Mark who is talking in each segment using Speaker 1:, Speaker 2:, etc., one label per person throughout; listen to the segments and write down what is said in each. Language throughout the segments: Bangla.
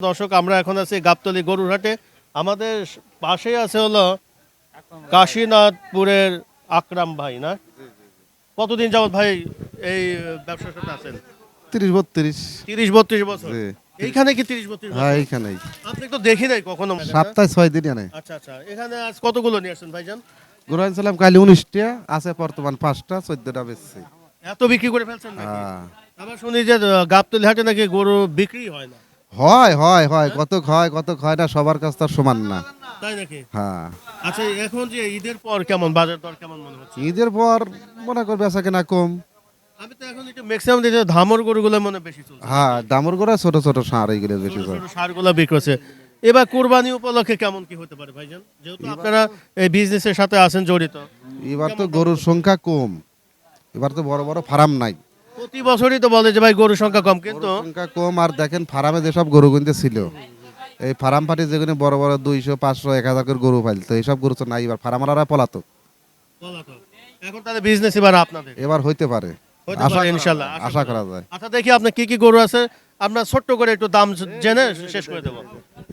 Speaker 1: দর্শক আমরা এখন আছি গাবতলি গরুর হাটে আমাদের পাশে আছে হলো কাশীনাথপুরের আকরাম ভাই না? কতদিন যাবত ভাই এই ব্যবসার সাথে আছেন?
Speaker 2: তিরিশ বত্রিশ।
Speaker 1: তিরিশ বত্রিশ বছর।
Speaker 2: জি।
Speaker 1: এইখানে কি তিরিশ বত্রিশ
Speaker 2: হ্যাঁ এইখানেই।
Speaker 1: আপনি তো দেখি নাই কখনো।
Speaker 2: সপ্তাহে ছয় দিন আনে।
Speaker 1: আচ্ছা আচ্ছা এখানে আজ কতগুলো নিয়ে আসছেন ভাইজান?
Speaker 2: গরু আনছিলাম কালি উনিশটা আছে বর্তমান পাঁচটা চোদ্দটা বেচছি।
Speaker 1: এত বিক্রি করে ফেলছেন নাকি?
Speaker 2: হ্যাঁ।
Speaker 1: আবার শুনি যে গাবতলি হাটে নাকি গরু বিক্রি হয় না।
Speaker 2: হয় হয় হয় কত হয় কত হয় না সবার কাছ তার সমান না।
Speaker 1: তাই নাকি?
Speaker 2: হ্যাঁ।
Speaker 1: আচ্ছা এখন যে ঈদের পর কেমন বাজার দর কেমন মনে হচ্ছে?
Speaker 2: ঈদের পর মনে কর বেচা কেনা কম।
Speaker 1: আমি তো এখন একটু ম্যাক্সিমাম দেখছি ধামর গরুগুলো মনে বেশি চলছে।
Speaker 2: হ্যাঁ দামর করে ছোট ছোট সার এইগুলো বেশি করে
Speaker 1: সারগুলো বিক্রি এবার কুরবানি উপলক্ষে কেমন কি হতে পারে ভাইজান? যেহেতু আপনারা এই বিজনেসের সাথে আছেন জড়িত।
Speaker 2: এবার তো গরুর সংখ্যা কম। এবার তো বড় বড় ফার্ম নাই।
Speaker 1: প্রতি বছরই তো বলে যে ভাই গরুর সংখ্যা কম কিন্তু
Speaker 2: সংখ্যা কম আর দেখেন ফার্মে যেসব গরু কিনতে ছিল এই ফার্ম পাটি যেখানে বড় বড় দুইশো পাঁচশো এক হাজার করে গরু পাইল তো এইসব গরু তো নাই এবার ফার্মারা পলাতক।
Speaker 1: এখন তাহলে বিজনেস এবার আপনাদের?
Speaker 2: এবার হইতে পারে। আশা করা- আশা করা যায়।
Speaker 1: আচ্ছা দেখি আপনার কি কি গরু আছে আমরা ছোট্ট করে একটু দাম জেনে শেষ করে দেবো।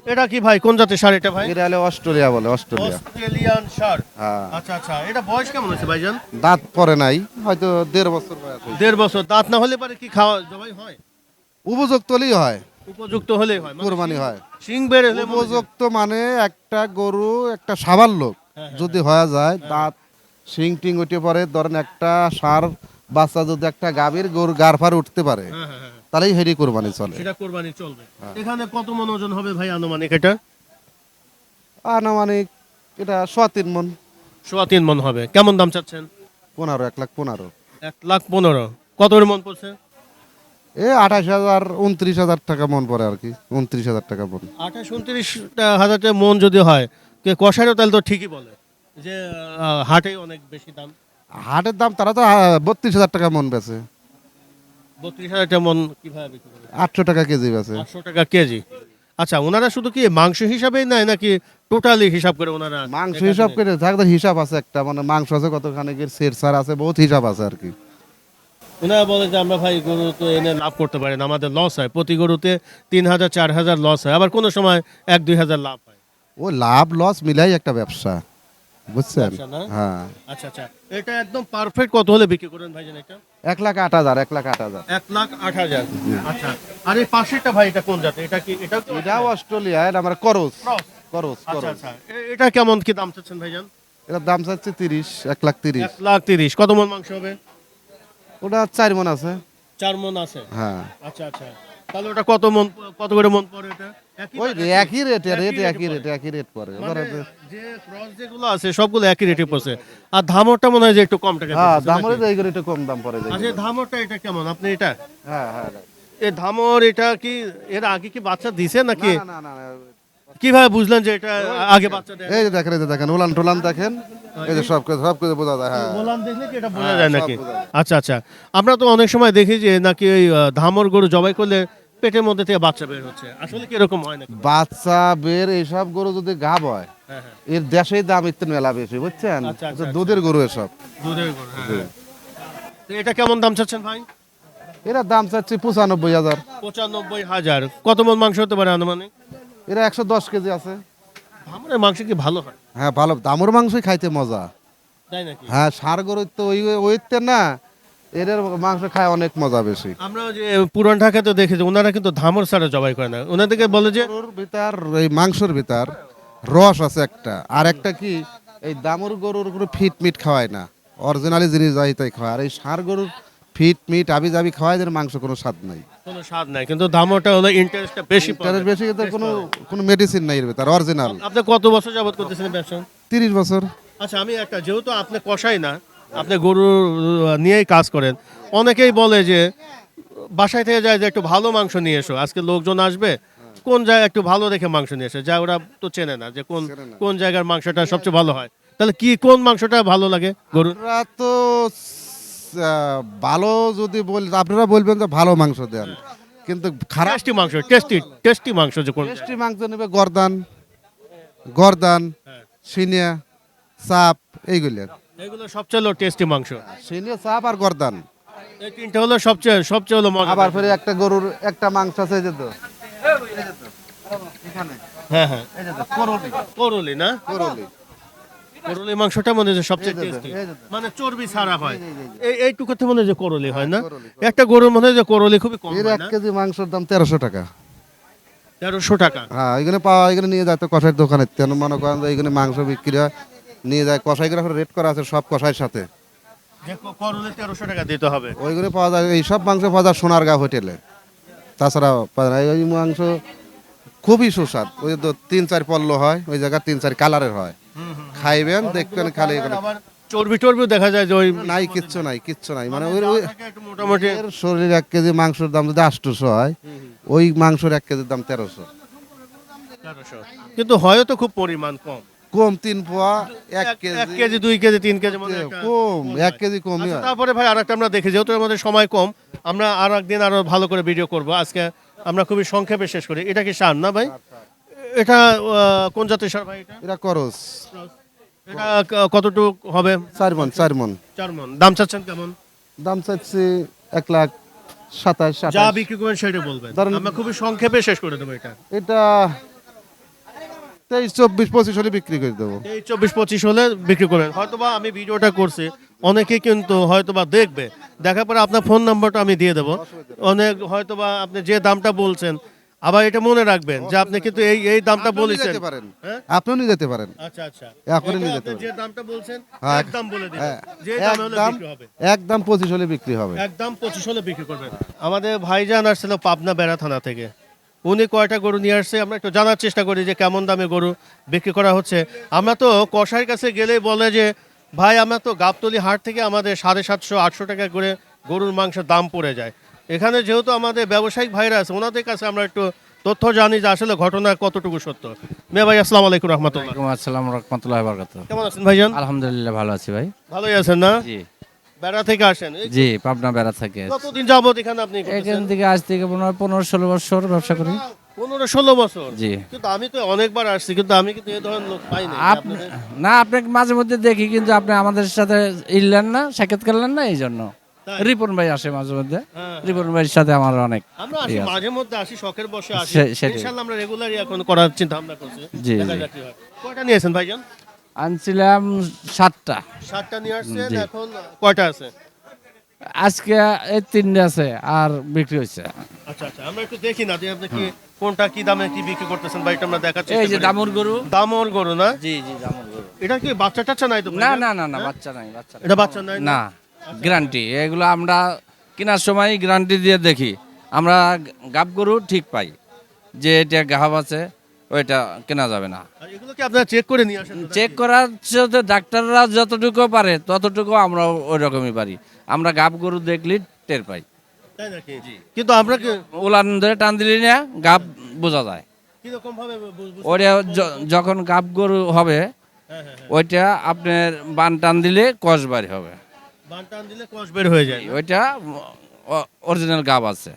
Speaker 1: এটা কি ভাই? কোন জাতের সার এটা ভাই?
Speaker 2: এটা হলে অস্ট্রেলিয়া বলে অস্ট্রেলিয়া।
Speaker 1: অস্ট্রেলিয়ান সার।
Speaker 2: হ্যাঁ।
Speaker 1: আচ্ছা আচ্ছা। এটা বয়স কেমন হচ্ছে ভাইজান?
Speaker 2: দাঁত পরে নাই হয়তো দেড় বছর বয়স হয়েছে।
Speaker 1: দেড় বছর। দাঁত না হলে পারে কি খাওয়া জবাই হয়?
Speaker 2: উপযুক্ত হলেই হয়।
Speaker 1: উপযুক্ত হলেই হয়। মানে
Speaker 2: কোরবানি হয়।
Speaker 1: সিং বের হলে
Speaker 2: উপযুক্ত মানে একটা গরু একটা সাবার লোক। যদি হয়ে যায় দাঁত শিং টিং উঠে পরে ধরেন একটা সার বাচ্চা যদি একটা গাভীর গরু গার ফার উঠতে পারে
Speaker 1: হ্যাঁ হ্যাঁ হ্যাঁ।
Speaker 2: তাহলেই হেরি কোরবানি চলে।
Speaker 1: সেটা কোরবানি চলবে। এখানে কত মন ওজন হবে ভাই আনুমানিক এটা?
Speaker 2: আনুমানিক এটা সোয়া তিন মন।
Speaker 1: সোয়া তিন মন হবে। কেমন দাম চাচ্ছেন?
Speaker 2: পনেরো এক লাখ পনেরো।
Speaker 1: এক লাখ পনেরো। কত মন পড়ছে?
Speaker 2: এ আঠাশ হাজার উনত্রিশ হাজার টাকা মন পড়ে আর কি। উনত্রিশ হাজার টাকা মন।
Speaker 1: আঠাশ উনত্রিশ হাজার টাকা মন যদি হয় কে কষাইরও তাহলে তো ঠিকই বলে যে হাটে অনেক বেশি দাম।
Speaker 2: হাটের দাম তারা তো বত্রিশ হাজার টাকা মন বেছে
Speaker 1: বত্রিশ হাজার টাকা কীভাবে বিক্রি করে
Speaker 2: আটশো টাকা কেজি
Speaker 1: আটশো টাকা কেজি। আচ্ছা ওনারা শুধু কি মাংস হিসাবেই নেয় নাকি টোটালি হিসাব করে ওনারা
Speaker 2: মাংস হিসাব করে থাকতে হিসাব আছে একটা মানে মাংস আছে কতখানি সের সার আছে বহুত হিসাব আছে আর কি।
Speaker 1: ওনারা বলে যে আমরা ভাই গরু তো এনে লাভ করতে পারি না আমাদের লস হয় প্রতি গরুতে তিন হাজার চার হাজার লস হয় আবার কোনো সময় এক দুই হাজার লাভ হয়।
Speaker 2: ও লাভ লস মিলাই একটা ব্যবসা বুঝছেন? হ্যাঁ।
Speaker 1: আচ্ছা আচ্ছা এটা একদম পারফেক্ট কত হলে বিক্রি করেন ভাইজান এটা?
Speaker 2: এক লাখ আট হাজার এক লাখ আট হাজার।
Speaker 1: এক লাখ আট হাজার। আচ্ছা আর এই পাশেরটা ভাই এটা কোন জাতি এটা কি এটা
Speaker 2: এটা অস্ট্রেলিয়া এটা আমার করস? করস
Speaker 1: আচ্ছা
Speaker 2: করস।
Speaker 1: আচ্ছা। এটা কেমন কি দাম চাচ্ছেন ভাইজান?
Speaker 2: এটার দাম চাচ্ছে তিরিশ এক লাখ তিরিশ।
Speaker 1: এক লাখ তিরিশ। কত মন মাংস হবে?
Speaker 2: ওটা চার মন আছে।
Speaker 1: চার মন আছে।
Speaker 2: হ্যাঁ।
Speaker 1: আচ্ছা আচ্ছা। তাহলে ওটা কত মন কত করে মন পড়ে এটা?
Speaker 2: ওই একই রেট রেট একই
Speaker 1: পড়ে?
Speaker 2: রেট একই রেট পরে
Speaker 1: মানে যে ক্রস যেগুলো আছে সবগুলো একই রেটে পড়ছে। আর ধামরটা মনে হয় যে একটু কম টাকা
Speaker 2: হ্যাঁ একটু কম দাম পড়ে যায়
Speaker 1: আচ্ছা ধামরটা এটা কেমন? আপনি এটা?
Speaker 2: হ্যাঁ হ্যাঁ
Speaker 1: এই ধামর এটা কি এর আগে কি বাচ্চা দিছে নাকি?
Speaker 2: না না না
Speaker 1: কীভাবে বুঝলেন যে এটা আগে বাচ্চা দেয়?
Speaker 2: এই যে দেখেন এই যে দেখেন উলান টুলান দেখেন। এই যে সব কিছু সব কিছু বোঝা যায় হ্যাঁ।
Speaker 1: গোলাম দেখলে কি এটা বোঝা
Speaker 2: হ্যাঁ,
Speaker 1: যায় নাকি? আচ্ছা আচ্ছা। আমরা তো অনেক সময় দেখি যে নাকি ওই ধামর গরু জবাই করলে পেটের মধ্যে থেকে বাচ্চা বের হচ্ছে। আসলে কি এরকম হয় নাকি?
Speaker 2: বাচ্চা বের এইসব গরু যদি গাব হয়
Speaker 1: হ্যাঁ হ্যাঁ।
Speaker 2: এর দেশেই দাম একটু মেলা বেশি বুঝছেন?
Speaker 1: আচ্ছা, আচ্ছা,
Speaker 2: এটা দুধের গরু এসব।
Speaker 1: দুধের গরু হ্যাঁ, হ্যাঁ। তো এটা কেমন দাম চাচ্ছেন ভাই?
Speaker 2: এরা দাম চাচ্ছে পঁচানব্বই হাজার।
Speaker 1: পঁচানব্বই হাজার। কত মন মাংস হতে পারে আনুমানিক?
Speaker 2: এরা একশো দশ কেজি আছে।
Speaker 1: ধামরের মাংস কি ভালো হয়?
Speaker 2: হ্যাঁ ভালো। দামর মাংসই খাইতে মজা।
Speaker 1: তাই নাকি?
Speaker 2: হ্যাঁ সার গরু তো ওই ওইতে না এদের মাংস খায় অনেক মজা বেশি।
Speaker 1: আমরা যে পুরান ঢাকাতে দেখেছি ওনারা কিন্তু ধামর ছাড়া জবাই করে না। ওনাদেরকে বলে যে
Speaker 2: ভিতর এই মাংসের ভিতর রস আছে একটা। আর একটা কি এই দামুর গরুর কোনো ফিট মিট খাওয়ায় না। অরিজিনালি জিনিস যাই তাই খাওয়ায়। আর এই সার গরুর ফিট মিট আবি জাবি খাওয়ায় এদের মাংস কোনো স্বাদ নাই।
Speaker 1: কোনো স্বাদ নাই কিন্তু ধামরটা হলো ইন্টারেস্টটা বেশি যায়।
Speaker 2: বেশি কিন্তু কোনো কোনো মেডিসিন নাই এর ভিতর অরিজিনাল
Speaker 1: আপনি কত বছর যাবত করতেছেন ব্যবসা?
Speaker 2: তিরিশ বছর।
Speaker 1: আচ্ছা আমি একটা যেহেতু আপনি কষাই না আপনি গরু নিয়েই কাজ করেন। অনেকেই বলে যে বাসায় থেকে যায় যে একটু ভালো মাংস নিয়ে এসো। আজকে লোকজন আসবে কোন জায়গায় একটু ভালো দেখে মাংস নিয়ে এসে? যা ওরা তো চেনে না যে কোন কোন জায়গার মাংসটা সবচেয়ে ভালো হয়। তাহলে কি কোন মাংসটা ভালো লাগে গরুর?
Speaker 2: আপনারা তো ভালো যদি বল আপনারা বলবেন যে ভালো মাংস দেন। কিন্তু খারাপ
Speaker 1: টেস্টি মাংস টেস্টি টেস্টি মাংস যে কোন
Speaker 2: টেস্টি মাংস নেবে গরদান গরদান
Speaker 1: হ্যাঁ।
Speaker 2: সিনিয়া চাপ এইগুলো।
Speaker 1: এগুলো সবচেয়ে হলো টেস্টি মাংস।
Speaker 2: চাপ আর গরদান।
Speaker 1: এই তিনটা হলো সবচেয়ে সবচেয়ে হলো মজা
Speaker 2: আবার ফেরে একটা গরুর একটা মাংস আছে এই যে তো।
Speaker 1: হ্যাঁ হ্যাঁ।
Speaker 2: এই যে দেখ, করলি।
Speaker 1: করলি না?
Speaker 2: করলি।
Speaker 1: করলি মাংসটা মনে হয় যে সবচেয়ে টেস্টি
Speaker 2: এই যে
Speaker 1: মানে চর্বি ছাড়া হয়। এই এইটুকুতে মনে হয় যে করলি হয় না? একটা গরুর মনে হয় যে করলি খুবই কম
Speaker 2: এর
Speaker 1: হয়
Speaker 2: এক
Speaker 1: না?
Speaker 2: কেজি মাংসের দাম তেরোশো টাকা।
Speaker 1: তেরোশো টাকা।
Speaker 2: হ্যাঁ এখানে পাওয়া এখানে নিয়ে যায় তো কষাইয়ের দোকানে। তেন মনে করেন যে এখানে মাংস বিক্রি হয়। নিয়ে যায় কষাই করে রেট করা আছে সব কষাইয়ের সাথে।
Speaker 1: যে তেরোশো টাকা দিতে হবে।
Speaker 2: ওইগুলো পাওয়া যায় এই সব মাংস পাওয়া যায় সোনারগাঁও হোটেলে। তাছাড়া পাওয়া যায় ওই মাংস খুবই সুস্বাদ। ওই তো তিন চার পল্ল হয় ওই জায়গায় তিন চার কালারের হয়। খাইবেন দেখবেন খালি
Speaker 1: চর্বি টর্বিও দেখা যায় যে ওই
Speaker 2: নাই কিচ্ছু নাই কিচ্ছু নাই। মানে ওই ওই-
Speaker 1: মোটামুটি
Speaker 2: শরীর এক কেজি মাংসের দাম যদি আটশোশো হয় ওই মাংসের এক কেজির দাম তেরোশো।
Speaker 1: তেরোশো। কিন্তু হয় তো খুব পরিমাণ কম।
Speaker 2: কম তিন পোয়া এক
Speaker 1: এক
Speaker 2: কেজি।
Speaker 1: কেজি দুই কেজি তিন কেজি মতো একটা-
Speaker 2: কম এক কেজি কমই
Speaker 1: আচ্ছা,
Speaker 2: হয়
Speaker 1: তারপরে ভাই আরেকটা আমরা দেখি যেহেতু আমাদের সময় কম আমরা আর একদিন আরও ভালো করে ভিডিও করব। আজকে আমরা খুবই সংক্ষেপে শেষ করি। এটা কি সার না ভাই? এটা আহ, কোন জাতের সার ভাই এটা?
Speaker 2: এটা করস।
Speaker 1: এটা ক- কতটুক হবে?
Speaker 2: চার মন চার মন।
Speaker 1: চার মন। দাম চাচ্ছেন কেমন?
Speaker 2: দাম চাচ্ছি এক লাখ সাতাশ
Speaker 1: যা
Speaker 2: সাতাশ
Speaker 1: বিক্রি করবেন সেটা বলবেন।
Speaker 2: ধরেন-
Speaker 1: আমরা খুবই সংক্ষেপে শেষ করে দেবো এটা।
Speaker 2: এটা তেইশ চব্বিশ পঁচিশ হলে বিক্রি করে দেবো।
Speaker 1: এই চব্বিশ পঁচিশ হলে বিক্রি করবেন হয়তোবা আমি ভিডিওটা করছি অনেকে কিন্তু হয়তোবা দেখবে। দেখার পরে আপনার ফোন নাম্বারটা আমি দিয়ে দেবো। অনেক হয়তোবা আপনি যে দামটা বলছেন আবার এটা মনে রাখবেন যে আপনি কিন্তু এই এই দামটা বলেছেন।
Speaker 2: পারেন।
Speaker 1: হ্যাঁ?
Speaker 2: আপনিও নিয়ে যেতে পারেন।
Speaker 1: আচ্ছা আচ্ছা।
Speaker 2: এখনই নিয়ে যেতে
Speaker 1: যে দামটা বলছেন
Speaker 2: হ্যাঁ,
Speaker 1: একদম বলে দিবেন
Speaker 2: হ্যাঁ,
Speaker 1: যে দাম হলে বিক্রি হবে।
Speaker 2: একদম পঁচিশ হলে বিক্রি হবে।
Speaker 1: একদম পঁচিশ হলে বিক্রি করবেন। আমাদের ভাইজান আসছিল পাবনা বেড়া থানা থেকে। উনি কয়টা গরু নিয়ে আসছে আমরা একটু জানার চেষ্টা করি যে কেমন দামে গরু বিক্রি করা হচ্ছে। আমরা তো কষাইয়ের কাছে গেলেই বলে যে ভাই আমরা তো গাবতলি হাট থেকে আমাদের সাড়ে সাতশো আটশো টাকা করে গরুর মাংসের দাম পড়ে যায়। এখানে যেহেতু আমাদের ব্যবসায়িক ভাইরা আছে ওনাদের কাছে আমরা একটু তথ্য জানি যে আসলে ঘটনা কতটুকু সত্য। মেয়ে ভাই আসসালামু আলাইকুম রহমতুল্লাহ।
Speaker 3: আসসালাম রহমতুল্লাহ
Speaker 1: কেমন আছেন ভাইজান?
Speaker 3: আলহামদুলিল্লাহ ভালো আছি ভাই।
Speaker 1: ভালোই আছেন না?
Speaker 3: জি।
Speaker 1: বেড়া থেকে আসেন
Speaker 3: জি পাবনা বেড়া থেকে
Speaker 1: কতদিন যাবত এখানে আপনি
Speaker 3: এখান থেকে আজ থেকে পনেরো পনেরো ষোলো বছর ব্যবসা করি।
Speaker 1: পনেরো ষোলো বছর?
Speaker 3: জি।
Speaker 1: কিন্তু আমি তো অনেকবার আসছি কিন্তু আমি কিন্তু এই ধরনের লোক পাই না
Speaker 3: আপনি না আপনাকে মাঝে মধ্যে দেখি কিন্তু আপনি আমাদের সাথে ইলেন না সাক্ষাৎ করলেন না এই জন্য? রিপন ভাই আসে মাঝে মধ্যে।
Speaker 1: হ্যাঁ।
Speaker 3: রিপন ভাইয়ের সাথে আমার অনেক
Speaker 1: আমরা আসি মাঝে মধ্যে আসি শখের বসে আসি। ইনশাআল্লাহ আমরা রেগুলারই এখন করার চিন্তা ভাবনা করছি।
Speaker 3: জি।
Speaker 1: কয়টা নিয়েছেন ভাইজান?
Speaker 3: আনছিলাম সাতটা।
Speaker 1: সাতটা নিয়ে আসছেন এখন কয়টা আছে?
Speaker 3: আজকে এই তিনটে আছে আর বিক্রি হয়েছে।
Speaker 1: আচ্ছা আচ্ছা আমরা একটু দেখি না যে আপনি কি কোনটা কি দামে কি বিক্রি করতেছেন ভাই এটা আমরা দেখাচ্ছি।
Speaker 3: এই যে দামুর গরু।
Speaker 1: দামর গরু না?
Speaker 3: জি জি দামুর গরু।
Speaker 1: এটা কি বাচ্চা টাচ্চা নাই তো
Speaker 3: না না না না বাচ্চা নাই বাচ্চা
Speaker 1: এটা বাচ্চা নাই
Speaker 3: না? গ্যারান্টি। এগুলো আমরা কেনার সময় গ্যারান্টি দিয়ে দেখি। আমরা গাব গরু ঠিক পাই যে এটা গাহাব আছে। ওইটা কেনা যাবে না।
Speaker 1: এগুলো কি আপনারা চেক করে নিয়ে আসেন।
Speaker 3: চেক করার সাথে ডাক্তাররা যতটুকু পারে ততটুকু আমরা ওই রকমই পারি। আমরা গাব গরু দেখলি টের পাই।
Speaker 1: কিন্তু আমরা কি
Speaker 3: উলান ধরে টান দিলি না গাব বোঝা যায়। ওইটা যখন গাব গরু হবে
Speaker 1: হ্যাঁ হ্যাঁ হ্যাঁ।
Speaker 3: ওইটা আপনার বান টান দিলে কষ বাড়ি হবে।
Speaker 1: বান টান দিলে বের হয়ে যায়।
Speaker 3: ওইটা অরিজিনাল গাব আছে।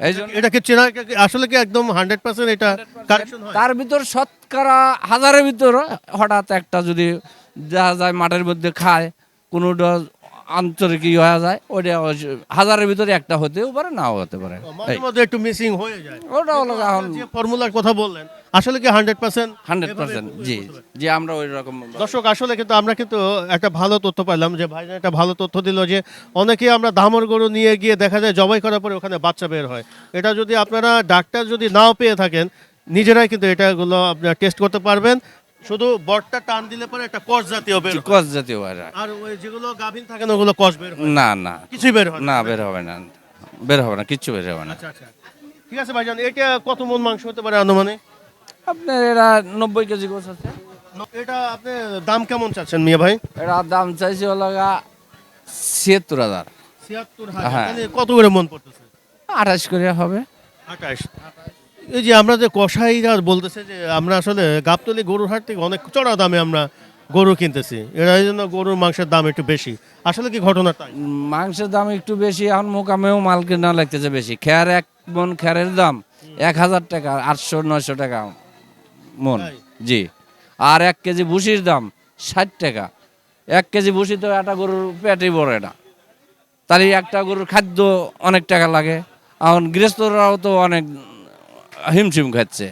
Speaker 3: এই জন্য
Speaker 1: এটা কি চেনা আসলে কি একদম হান্ড্রেড পার্সেন্ট এটা কারেকশন হয়?
Speaker 3: তার ভিতর শতকরা হাজারের ভিতর হঠাৎ একটা যদি দেখা যায় মাঠের মধ্যে খায় কোনোটা আন্তরিক ই হয়ে যায় ওটা হাজারের ভিতরে একটা হতেও পারে নাও হতে পারে।
Speaker 1: একটু মিসিং হয়ে যায়।
Speaker 3: ওটা হলো এখন
Speaker 1: ফর্মুলার কথা বললেন আসলে কি হান্ড্রেড পার্সেন্ট
Speaker 3: হান্ড্রেড পার্সেন্ট জি জি আমরা ওই রকম
Speaker 1: দর্শক আসলে কিন্তু আমরা কিন্তু একটা ভালো তথ্য পাইলাম যে ভাইজান একটা ভালো তথ্য দিল যে অনেকেই আমরা দামর গরু নিয়ে গিয়ে দেখা যায় জবাই করার পরে ওখানে বাচ্চা বের হয়। এটা যদি আপনারা ডাক্তার যদি নাও পেয়ে থাকেন নিজেরাই কিন্তু এটাগুলো আপনারা টেস্ট করতে পারবেন। শুধু বটটা টান দিলে পরে একটা কষ জাতীয় বের।
Speaker 3: কস জাতীয় হয়।
Speaker 1: আর ওই যেগুলো গাভিন থাকে না ওগুলো কষ বের
Speaker 3: না না।
Speaker 1: কিছুই বের হয়
Speaker 3: না বের হবে না। বের হবে না কিচ্ছু বের হবে না।
Speaker 1: আচ্ছা আচ্ছা। ঠিক আছে ভাইজান এটা কত মন মাংস হতে পারে আনুমানিক?
Speaker 3: আপনার এরা নব্বই কেজি গোছ আছে।
Speaker 1: এটা আপনি দাম কেমন চাচ্ছেন মিয়া ভাই?
Speaker 3: এরা দাম চাইছে হলো ছিয়াত্তর হাজার। হ্যাঁ।
Speaker 1: কত করে মন পড়তেছে?
Speaker 3: আঠাশ করে হবে।
Speaker 1: আঠাশ। এই যে আমরা যে কষাইরা বলতেছে যে আমরা আসলে গাবতলি গরুর হাট থেকে অনেক চড়া দামে আমরা গরু কিনতেছি। এর এই জন্য গরুর মাংসের দাম একটু বেশি। আসলে কি ঘটনা তাই?
Speaker 3: মাংসের দাম একটু বেশি এখন মোকামেও মাল কেনা লাগতেছে বেশি। খেয়ার এক মন খেয়ারের দাম এক হাজার টাকা আটশো নয়শো টাকা। মন। জি। আর এক কেজি ভুসির দাম ষাট টাকা। এক কেজি ভুসি তো একটা গরুর পেটে ভরে না। তাহলে একটা গরুর খাদ্য অনেক টাকা লাগে। এখন গৃহস্থরাও তো অনেক হিমশিম খাচ্ছে।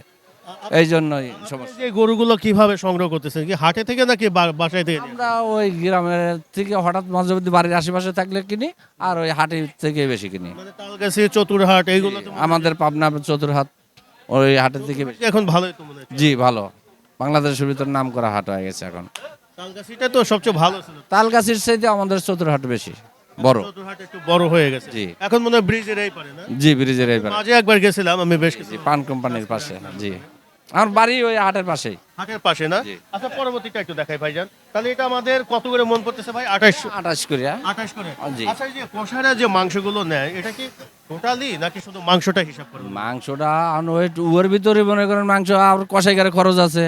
Speaker 3: এই জন্যই সমস্যা।
Speaker 1: যে গরুগুলো কীভাবে সংগ্রহ করতেছেন কি হাটে থেকে নাকি বাসায় থেকে
Speaker 3: আমরা ওই গ্রামের থেকে হঠাৎ মাঝে মধ্যে বাড়ির আশেপাশে থাকলে কিনি আর ওই হাটের থেকে বেশি কিনি।
Speaker 1: মানে তালগাছি চতুরহাট এইগুলো
Speaker 3: আমাদের পাবনা চতুরহাট। ওই হাটের থেকে
Speaker 1: এখন ভালোই তো মনে হচ্ছে।
Speaker 3: জি ভালো। বাংলাদেশের ভিতর নাম করা হাট হয়ে গেছে এখন।
Speaker 1: তালগাছিটা তো সবচেয়ে ভালো ছিল।
Speaker 3: তালগাছির চাইতে আমাদের চতুরহাট বেশি বড়।
Speaker 1: চতুরহাট একটু বড় হয়ে গেছে।
Speaker 3: জি।
Speaker 1: এখন মনে হয় ব্রিজের এই পারে না?
Speaker 3: জি ব্রিজের এইবার
Speaker 1: মাঝে একবার গেছিলাম আমি বেশ কিছু
Speaker 3: পান কোম্পানির পাশে জি। আমার বাড়ি ওই হাটের পাশেই।
Speaker 1: হাটের পাশে না? আচ্ছা পরবর্তীটা একটু দেখাই ভাইজান। তাহলে এটা আমাদের কত করে মন পড়তেছে ভাই? আঠাশ
Speaker 3: আঠাশ করিয়া
Speaker 1: আঠাশ করে? আচ্ছা এই যে কষারা যে মাংসগুলো নেয় এটা কি টোটালি নাকি শুধু মাংসটা হিসাব করবে
Speaker 3: মাংসটা আন ওই ভিতরে মনে করেন মাংস আর কষাইকারে খরচ আছে।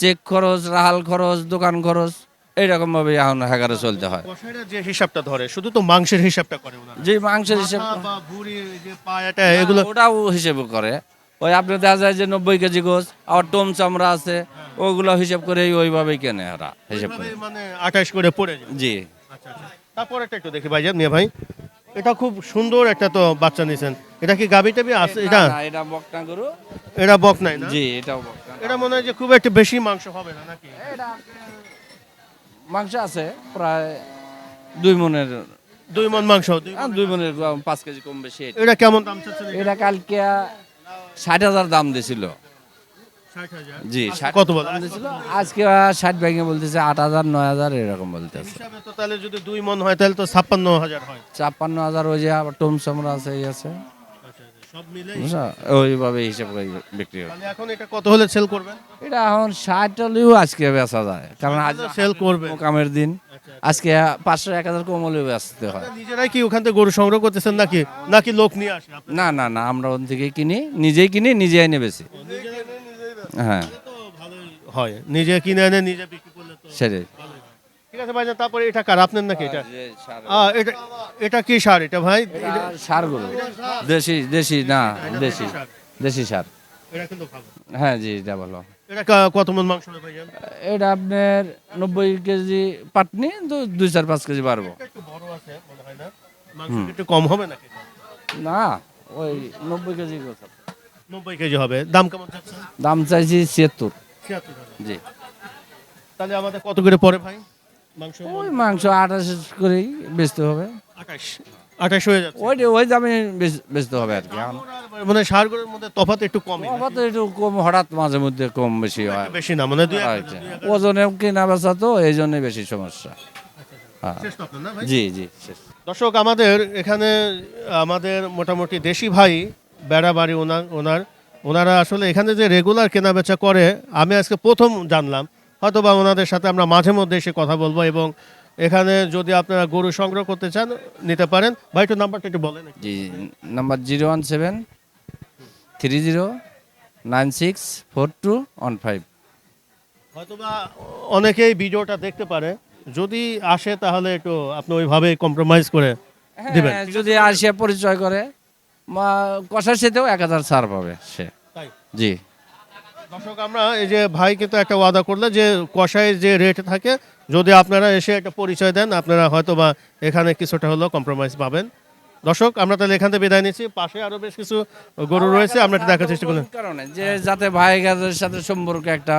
Speaker 3: চেক খরচ রাহাল খরচ দোকান খরচ এইরকম ভাবে এখন হ্যাগারে চলতে হয়।
Speaker 1: যে হিসাবটা ধরে শুধু তো মাংসের হিসাবটা করে
Speaker 3: যে মাংসের হিসেব
Speaker 1: মাথা বা ভুঁড়ি যে পায়াটা এগুলো
Speaker 3: ওটাও হিসেবে করে। ওই আপনি দেখা যায় যে নব্বই কেজি গোস আর টোম চামড়া আছে ওগুলো হিসেব করে ওইভাবেই কেনে ওরা হিসেব করে।
Speaker 1: মানে আঠাশ করে পড়ে যায়।
Speaker 3: জি।
Speaker 1: আচ্ছা আচ্ছা। তারপরেটা একটু দেখি ভাইজান নিয়ে ভাই। এটা খুব সুন্দর একটা তো বাচ্চা নিছেন। এটা কি গাবি টাবি আছে? এটা?
Speaker 3: এটা বকনা গরু।
Speaker 1: এটা বক নাই না?
Speaker 3: জি এটাও বকনা।
Speaker 1: এটা মনে হয় যে খুব একটা বেশি মাংস হবে না নাকি?
Speaker 3: এটা মাংস আছে প্রায় দুই মনের।
Speaker 1: দুই মন মাংস দুই
Speaker 3: আহ, মনের পাঁচ কেজি কম বেশি। এটা।
Speaker 1: এটা কেমন দাম চাচ্ছেন? এটা?
Speaker 3: এটা কালকে ষাট হাজার দাম
Speaker 1: দিয়েছিল।
Speaker 3: জি
Speaker 1: কত
Speaker 3: আজকে ষাট ব্যাংকে বলতেছে আট হাজার নয় হাজার এরকম বলতেছে।
Speaker 1: তাহলে যদি দুই মন হয় তাহলে তো ছাপ্পান্ন হাজার হয়।
Speaker 3: ছাপ্পান্ন হাজার ওই যে আবার টোম চামড়া আছে এই আছে
Speaker 1: আচ্ছা, আচ্ছা, সব মিলে
Speaker 3: বুঝছ? ওইভাবে হিসাব করে বিক্রি হয়।
Speaker 1: এখন এটা কত হলে সেল করবেন?
Speaker 3: এটা এখন ষাট হলেও আজকে বেচা যায় কারণ আজ
Speaker 1: সেল করবে
Speaker 3: কামের দিন। আজকে পাঁচশো এক হাজার কম হলেও বেচতে হয়।
Speaker 1: নিজেরাই কি ওখান থেকে গরু সংগ্রহ করতেছেন নাকি নাকি লোক নিয়ে আসে
Speaker 3: না না না আমরা ওখান থেকে কিনি নিজেই কিনি নিজে এনে বেশি হ্যাঁ।
Speaker 1: হয়। নিজে কিনে এনে নিজে বিক্রি করলে
Speaker 3: সেটাই।
Speaker 1: ঠিক আছে ভাই তারপরে এটা কার? আপনার নাকি এটা? এটা এটা কি সার এটা ভাই?
Speaker 3: সার গরু দেশি দেশি না দেশি। দেশি সার। হ্যাঁ জি এটা ভালো।
Speaker 1: এটা কত মন মাংস হবে
Speaker 3: এটা আপনার নব্বই কেজি পাটনি তো দুই চার পাঁচ কেজি পারব
Speaker 1: একটু বড় আছে মনে হয় না? মাংস একটু কম হবে নাকি?
Speaker 3: না ওই নব্বই কেজি
Speaker 1: নব্বই কেজি হবে। দাম কেমন
Speaker 3: দাম চাইছি ছিয়াত্তর।
Speaker 1: ছিয়াত্তর।
Speaker 3: জি।
Speaker 1: তাহলে আমাদের কত করে পড়ে ভাই? মাংস
Speaker 3: ওই মাংস আঠাশ করেই বেচতে হবে।
Speaker 1: আঠাশ আঠাশ হয়ে যাচ্ছে।
Speaker 3: ওই ওই দামে বেচ- বেচতে হবে আর কি।
Speaker 1: মানে সারগুলোর মধ্যে তফাৎ একটু কমই।
Speaker 3: আবার তো একটু কম হঠাৎ মাঝে মধ্যে কম বেশি হয়।
Speaker 1: বেশি না মানে
Speaker 3: আচ্ছা। ওজনে কেনা বেচা তো এই জন্যই বেশি সমস্যা। হ্যাঁ। জি জি
Speaker 1: দর্শক আমাদের এখানে আমাদের মোটামুটি দেশি ভাই বেড়াবাড়ি ওনার ওনার ওনারা আসলে এখানে যে রেগুলার কেনাবেচা করে আমি আজকে প্রথম জানলাম হয়তো বা ওনাদের সাথে আমরা মাঝে মধ্যে এসে কথা বলব এবং এখানে যদি আপনারা গরু সংগ্রহ করতে চান নিতে পারেন। ভাই একটু নাম্বারটা একটু বলেন
Speaker 3: জি number zero one seven three zero nine six four two one five.
Speaker 1: হয়তোবা অনেকেই ভিডিওটা দেখতে পারে। যদি আসে তাহলে একটু আপনি ওইভাবে কম্প্রোমাইজ করে দিবেন।
Speaker 3: হ্যাঁ, যদি আসিয়া পরিচয় করে কষার সাথেও এক হাজার ছাড় পাবে সে। জি।
Speaker 1: দর্শক আমরা এই যে ভাই কিন্তু একটা ওয়াদা করলে যে কষায় যে রেট থাকে যদি আপনারা এসে একটা পরিচয় দেন আপনারা হয়তো বা এখানে কিছুটা হলেও কম্প্রোমাইজ পাবেন। দর্শক আমরা তাহলে এখান থেকে বিদায় নিচ্ছি। পাশে আরও বেশ কিছু গরু রয়েছে আমরা একটু দেখার চেষ্টা করলাম।
Speaker 3: কারণে যে যাতে ভাই গাছের সাথে সম্পর্ক একটা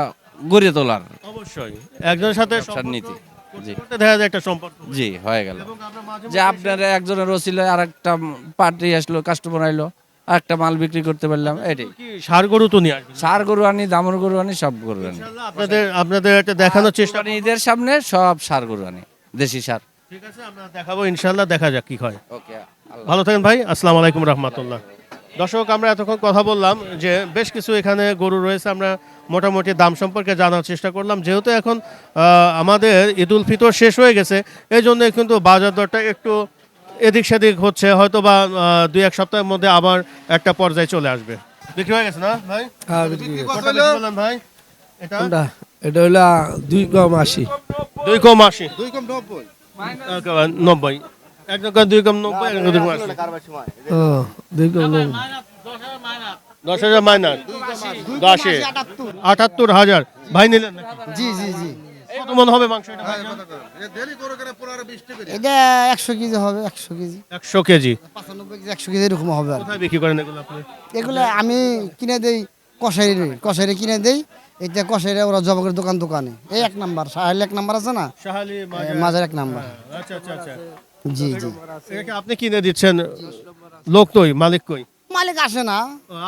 Speaker 3: গড়ে তোলার।
Speaker 1: অবশ্যই। একজনের সাথে
Speaker 3: নীতি জি।
Speaker 1: দেখা যায় একটা সম্পর্ক।
Speaker 3: জি হয়ে গেল। যে আপনার একজনের রসিলে আর একটা পার্টি আসলো কাস্টমার আইলো একটা মাল বিক্রি করতে পারলাম এটাই।
Speaker 1: সার গরু তো নিয়ে আসবেন
Speaker 3: সার গরু আনি দামর গরু আনি সব গরু আনি।
Speaker 1: আপনাদের আপনাদের একটা দেখানোর চেষ্টা
Speaker 3: কোরবানি ঈদের সামনে সব সার গরু আনি দেশি সার।
Speaker 1: ঠিক আছে আমরা দেখাবো ইনশাল্লাহ দেখা যাক কি হয়।
Speaker 3: ওকে
Speaker 1: ভালো থাকেন ভাই আসসালামু আলাইকুম রহমতুল্লাহ। দর্শক আমরা এতক্ষণ কথা বললাম যে বেশ কিছু এখানে গরু রয়েছে আমরা মোটামুটি দাম সম্পর্কে জানার চেষ্টা করলাম। যেহেতু এখন আহ, আমাদের ঈদ উল ফিতর শেষ হয়ে গেছে এই জন্য কিন্তু বাজার দরটা একটু এদিক সেদিক হচ্ছে হয়তো বা দুই এক সপ্তাহের মধ্যে আবার একটা পর্যায়ে চলে আসবে। বিক্রি হয়ে গেছে না ভাই?
Speaker 4: হ্যাঁ
Speaker 1: করলেন ভাই? এটা?
Speaker 4: এটা হইল দুই কম আশি।
Speaker 1: দুই কম আশি।
Speaker 2: দুই কম নব্বই।
Speaker 1: নব্বই। এক দোকান দুই কম নব্বই এক দুই কম আশি।
Speaker 4: দুই কম
Speaker 1: দশ হাজার মাইনাস দশে আটাত্তর। হাজার। ভাই নিলেন
Speaker 5: জি জি জি।
Speaker 1: কত মন হবে মাংস এটা
Speaker 2: দেরি করে করে পনেরো বিশ টাকা
Speaker 5: এটা একশো কেজি হবে একশো কেজি।
Speaker 1: একশো কেজি?
Speaker 5: পঁচানব্বই কেজি একশো কেজি এরকম হবে আর
Speaker 1: কোথায় বিক্রি করেন এগুলো আপনি?
Speaker 5: এগুলো আমি কিনে দেই কষারি কষারি কিনে দেই। এটা কষারি ওরা জবকের দোকান দোকানে। এই এক নাম্বার সাহেল এক নাম্বার আছে না?
Speaker 1: শাহালি
Speaker 5: মাঝের এক নাম্বার।
Speaker 1: আচ্ছা আচ্ছা আচ্ছা।
Speaker 5: জি জি।
Speaker 1: আপনি কিনে দিচ্ছেন? লোক কই? মালিক কই?
Speaker 5: মালিক আসে না।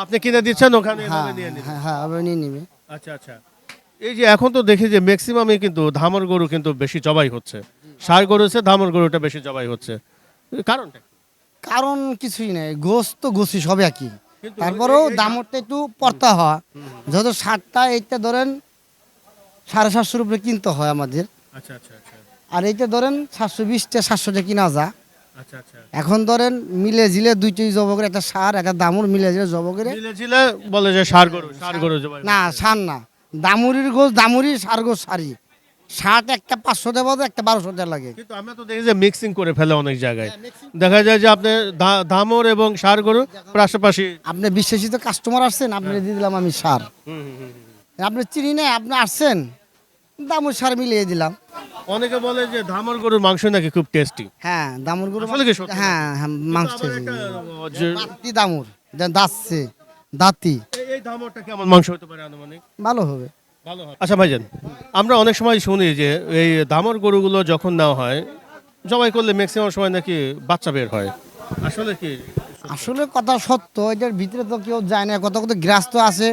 Speaker 1: আপনি কিনে দিচ্ছেন ওখানে
Speaker 5: হ্যাঁ হ্যাঁ হ্যাঁ আবার নিয়ে নিবে।
Speaker 1: আচ্ছা আচ্ছা। এই যে এখন তো দেখি যে ম্যাক্সিমামই কিন্তু ধামর গরু কিন্তু বেশি জবাই হচ্ছে। সার গরু হচ্ছে ধামর গরুটা বেশি জবাই হচ্ছে। কারণটা কি?
Speaker 5: কারণ কিছুই নাই গোস তো গোসি সব একই। তারপরেও দামটা একটু পড়তে হয়। যত ষাটটা এইটা ধরেন সাড়ে সাতশোর উপরে কিনতে হয় আমাদের।
Speaker 1: আচ্ছা আচ্ছা আচ্ছা।
Speaker 5: আর এইটা ধরেন সাতশো বিশটা সাতশোটা কিনা যা
Speaker 1: আচ্ছা আচ্ছা।
Speaker 5: এখন ধরেন মিলে ঝিলে দুইটাই জবকের একটা সার একটা দামুর মিলে ঝিলে জবকের
Speaker 1: ঝিলে ঝিলে বলে যে ষাঁড় গরু ষাঁড় গরু জবাই
Speaker 5: না সার না। দামুরির গোস দামুরি সার গোস সারি। ষাট একটা পাঁচশো দেবো একটা বারোশো টাকা লাগে।
Speaker 1: কিন্তু আমরা তো দেখি যে মিক্সিং করে ফেলে অনেক জায়গায়। দেখা যায় যে আপনি ধামর এবং সার গরু পাশাপাশি
Speaker 5: আপনি বিশ্বাসিত কাস্টমার আসছেন আপনি দিয়ে দিলাম আমি সার। আপনি চিনি না আপনি আসছেন দামুর সার মিলিয়ে দিলাম।
Speaker 1: অনেকে বলে যে ধামর গরুর মাংস নাকি খুব টেস্টি
Speaker 5: হ্যাঁ দামুর গরু
Speaker 1: আসলে কি
Speaker 5: হ্যাঁ হ্যাঁ মাংস দামুর দাচ্ছে দাঁতি।
Speaker 1: এই- ধামরটা কেমন? মাংস হতে পারে আনুমানিক?
Speaker 5: ভালো হবে।
Speaker 1: ভালো হয় আচ্ছা ভাইজান আমরা অনেক সময় শুনি যে এই দামর গরুগুলো যখন নেওয়া হয় জবাই করলে ম্যাক্সিমাম সময় নাকি বাচ্চা বের হয়? আসলে কি?
Speaker 5: আসলে কথা সত্য এটার ভিতরে তো কেউ যায় না। কত কত গ্রাস্ত আছে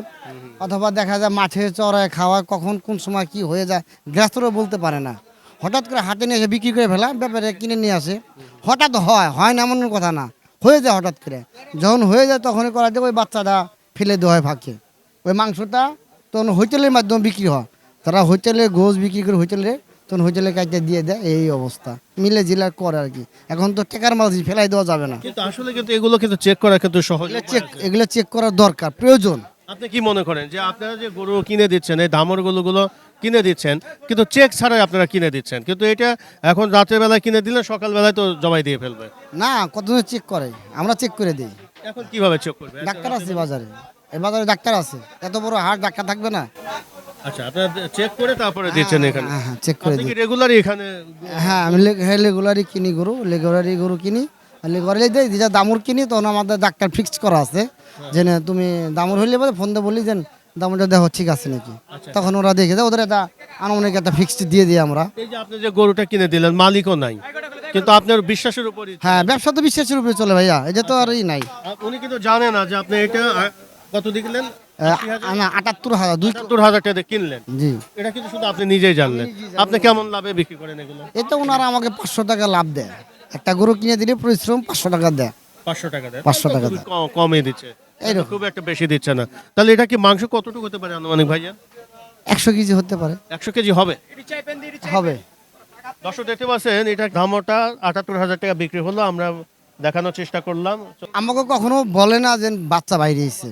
Speaker 5: অথবা দেখা যায় মাঠে চড়ায় খাওয়া কখন কোন সময় কি হয়ে যায় গ্রাস্তরা বলতে পারে না। হঠাৎ করে হাতে নিয়ে এসে বিক্রি করে ফেলা ব্যাপারে কিনে নিয়ে আসে। হঠাৎ হয় হয় না এমন কথা না। হয়ে যায় হঠাৎ করে। যখন হয়ে যায় তখনই করা যায় ওই বাচ্চাটা ফেলে দেওয়া হয় ফাঁকে ওই মাংসটা তখন হোটেলের মাধ্যমে বিক্রি হয়। তারা হোটেলে গোস বিক্রি করে হোটেলে তখন হোটেলে কাইতে দিয়ে দেয় এই অবস্থা। মিলে জিলা করে আর কি। এখন তো টেকার মাছ ফেলাই দেওয়া যাবে না।
Speaker 1: কিন্তু আসলে কিন্তু এগুলো কিন্তু চেক করা কিন্তু সহজ
Speaker 5: চেক এগুলো চেক করার দরকার প্রয়োজন।
Speaker 1: আপনি কি মনে করেন যে আপনারা যে গরু কিনে দিচ্ছেন এই দামর গরুগুলো কিনে দিচ্ছেন কিন্তু চেক ছাড়াই আপনারা কিনে দিচ্ছেন? কিন্তু এটা এখন রাতের বেলায় কিনে দিলে সকালবেলায় তো জবাই দিয়ে ফেলবে।
Speaker 5: না কতজন চেক করে? আমরা চেক করে দিই।
Speaker 1: এখন কীভাবে চেক করবে?
Speaker 5: ডাক্তার আছে বাজারে। এই বাজারে ডাক্তার আছে। এত বড় হাট ডাক্তার থাকবে না।
Speaker 1: আচ্ছা আপনারা চেক করে তারপরে দিচ্ছেন এখানে।
Speaker 5: হ্যাঁ হ্যাঁ চেক করে
Speaker 1: আপনি
Speaker 5: দিই
Speaker 1: রেগুলারই এখানে
Speaker 5: হ্যাঁ আমি লে- হ্যাঁ রেগুলারই কিনি গরু রেগুলারই গরু কিনি। রেগুলারই দেই যেটা দামুর কিনি তখন আমাদের ডাক্তার ফিক্সড করা আছে। যে না তুমি দামুর হইলে পরে ফোন দিয়ে বলি যে দামুরটা দেখো ঠিক আছে নাকি? তখন ওরা দেখে দেয় ওদের একটা আনুমানিক একটা ফিক্সড দিয়ে দিই আমরা।
Speaker 1: এই যে আপনি যে গরুটা কিনে দিলেন মালিকও নাই। কিন্তু আপনার বিশ্বাসের উপরই
Speaker 5: হ্যাঁ ব্যবসা তো বিশ্বাসের উপরে চলে ভাইয়া এটা তো আর ই নাই।
Speaker 1: আ- উনি কিন্তু জানে না যে আপনি এটা আ, কত
Speaker 5: না আটাত্তর হাজার দুই
Speaker 1: হাজার টাকা দিয়ে কিনলেন?
Speaker 5: জি।
Speaker 1: এটা কিন্তু শুধু আপনি নিজেই জানলেন। আপনি কেমন লাভে বিক্রি করেন এগুলো?
Speaker 5: এতে ওনারা আমাকে পাঁচশো টাকা লাভ দেয়। একটা গরু কিনে দিলে পরিশ্রম পাঁচশো টাকা দেয়।
Speaker 1: পাঁচশো টাকা দেয়।
Speaker 5: 500 টাকা দেয়।
Speaker 1: ক- কমই দিচ্ছে। খুব একটা বেশি দিচ্ছে না। তাহলে এটা কি মাংস কতটুকু হতে পারে আনুমানিক ভাইয়া?
Speaker 5: একশো কেজি হতে পারে।
Speaker 1: একশো কেজি হবে?
Speaker 5: হবে।
Speaker 1: দর্শক দেখতে পাচ্ছেন এটা আটাত্তর হাজার টাকা বিক্রি হলো। আমরা দেখানোর চেষ্টা করলাম।
Speaker 5: আমাকে কখনো বলে না যে বাচ্চা বাইরে এসে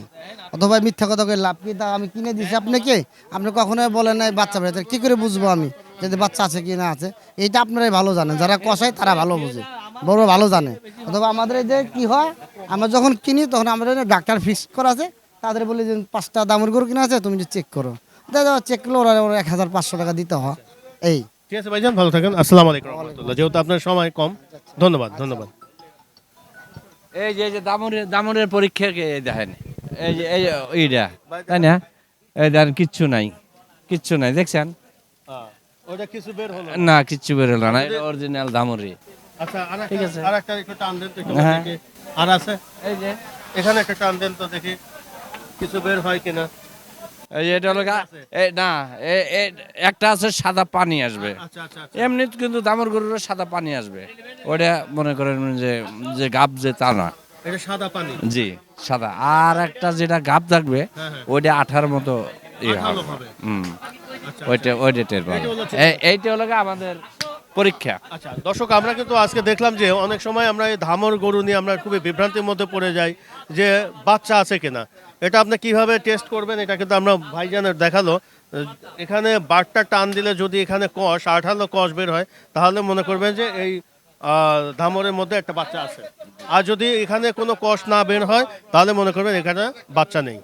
Speaker 5: অথবা মিথ্যা কথা করে লাভ কি? তা আমি কিনে দিছি আপনাকে। আপনি কখনোই বলেন নাই বাচ্চা বাইরে। কি করে বুঝব আমি যদি বাচ্চা আছে কি না আছে? এইটা আপনারাই ভালো জানেন। যারা কষায় তারা ভালো বুঝে। বড় ভালো জানে। অথবা আমাদের এই যে কি হয় আমরা যখন কিনি তখন আমাদের ডাক্তার ফিক্স করা আছে। তাদের বলি যে পাঁচটা দামের গরু কিনা আছে তুমি যে চেক করো। দাদা চেক করলে ওরা এক হাজার পাঁচশো টাকা দিতে হয়। এই।
Speaker 1: ঠিক আছে ভাইজান ভালো থাকেন। আসসালামু আলাইকুম যেহেতু আপনার সময় কম ধন্যবাদ ধন্যবাদ।
Speaker 3: এই যে যে দামনের দামনের পরীক্ষা কে দেখেন? এই যে এই এইটা তাই না? এই দেখেন কিচ্ছু নাই কিচ্ছু নাই দেখছেন?
Speaker 1: ওটা কিছু বের হলো
Speaker 3: না? কিচ্ছু বেরোলো না এটা অরিজিনাল দামরি
Speaker 1: আচ্ছা আর
Speaker 3: ঠিক
Speaker 1: একটা
Speaker 3: আছে।
Speaker 1: আর একটা টান দেন তো
Speaker 3: হ্যাঁ।
Speaker 1: আর আছে?
Speaker 3: এই যে।
Speaker 1: এখানে একটা টান দেন তো দেখি কিছু বের হয় কিনা।
Speaker 3: এটা হলো গা- না এ- এ- একটা আছে সাদা পানি আসবে।
Speaker 1: আচ্ছা আচ্ছা আচ্ছা।
Speaker 3: এমনি কিন্তু দামর গরুর সাদা পানি আসবে। ওটা মনে করেন যে যে গাব যে তা না।
Speaker 1: এটা সাদা পানি?
Speaker 3: জি সাদা। আর একটা যেটা গাব থাকবে
Speaker 1: হ্যাঁ, হ্যাঁ।
Speaker 3: ওইটা আঠার মতো ইয়ে হবে। হুম।
Speaker 1: আচ্ছা
Speaker 3: ওইটা ওইটা টের পাবে
Speaker 1: এইটা হলো
Speaker 3: আমাদের পরীক্ষা।
Speaker 1: আচ্ছা দর্শক আমরা কিন্তু আজকে দেখলাম যে অনেক সময় আমরা এই ধামর গরু নিয়ে আমরা খুবই বিভ্রান্তির মধ্যে পড়ে যাই যে বাচ্চা আছে কিনা। এটা আপনি কীভাবে টেস্ট করবেন, এটা কিন্তু আমরা ভাইজানের দেখাল। এখানে বারটা টান দিলে যদি এখানে কষ আঠালো কষ বের হয়, তাহলে মনে করবেন যে এই ধামরের মধ্যে একটা বাচ্চা আছে। আর যদি এখানে কোনো কষ না বের হয়, তাহলে মনে করবেন এখানে বাচ্চা নেই।